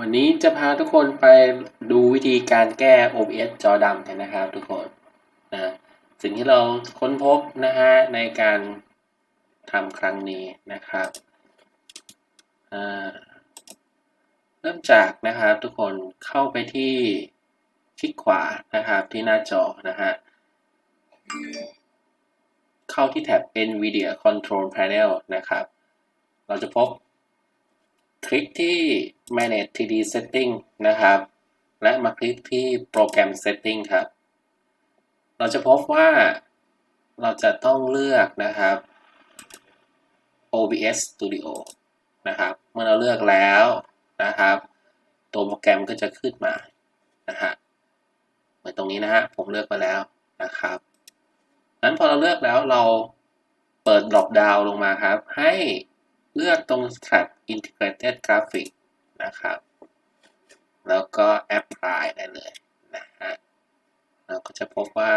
วันนี้จะพาทุกคนไปดูวิธีการแก้ OBS จอดำกันนะครับทุกคนนะสิ่งที่เราค้นพบนะฮะในการทำครั้งนี้นะครับเริ่มจากนะครับทุกคนเข้าไปที่คลิกขวานะครับที่หน้าจอนะฮะเข้าที่แท็บ NVIDIA Control Panel นะครับ เราจะพบ คลิกที่ Manage 3D Setting นะครับ และมาคลิกที่โปรแกรม Setting ครับ เราจะพบว่าเราจะต้องเลือกนะครับ OBS Studio นะครับ เมื่อเราเลือกแล้วนะครับ ตัวโปรแกรมก็จะขึ้นมานะฮะเหมือนตรงนี้นะฮะ ผมเลือกไปแล้วนะครับนั้นพอเราเลือกแล้วเราเปิด drop down ลงมาครับ ให้เลือกตรง Tab Integrated Graphic นะครับ แล้วก็ Apply ได้เลยนะฮะ เราก็จะพบว่า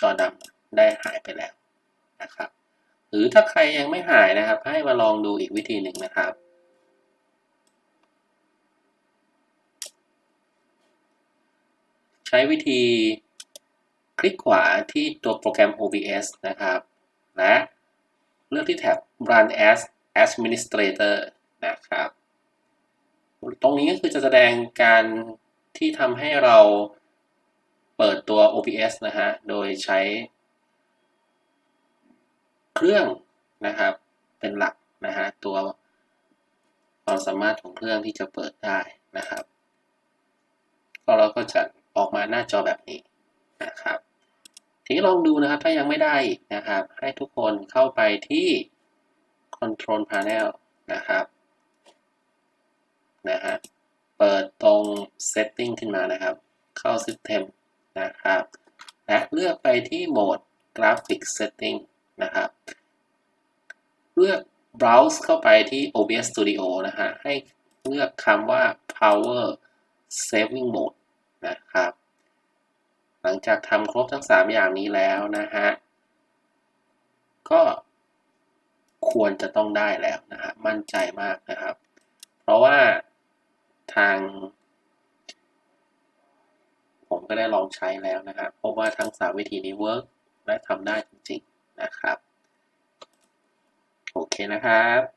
จอดำได้หายไปแล้วนะครับ หรือถ้าใครยังไม่หายนะครับ ให้มาลองดูอีกวิธีหนึ่งนะครับใช้วิธีคลิกขวาที่ตัวโปรแกรม OBS นะครับ และเลือกที่แท็บ Run as Administrator นะครับตรงนี้ก็คือจะแสดงการที่ทำให้เราเปิดตัว OBS นะฮะ โดยใช้เครื่องนะครับ เป็นหลักนะฮะ ตัวความสามารถของเครื่องที่จะเปิดได้นะครับ ก็เราก็จะออกมาหน้าจอแบบนี้นะครับ ทีนี้ลองดูนะครับ ถ้ายังไม่ได้นะครับ ให้ทุกคนเข้าไปที่ Control Panel นะครับนะฮะเปิดตรง Setting ขึ้นมานะครับ เข้า System นะครับ และเลือกไปที่โหมด Graphic Setting นะครับ เลือก Browse เข้าไปที่ OBS Studio นะฮะ ให้เลือกคำว่า Power Saving Mode นะครับ หลังจากทำครบทั้ง 3 อย่างนี้แล้วนะฮะ ก็ ควรจะต้องได้แล้วนะฮะมั่นใจมากนะครับ เพราะว่าทาง ผมก็ได้ลองใช้แล้วนะครับพบว่าทั้ง3วิธีนี้เวิร์กและทำได้จริงๆนะครับ โอเคนะครับ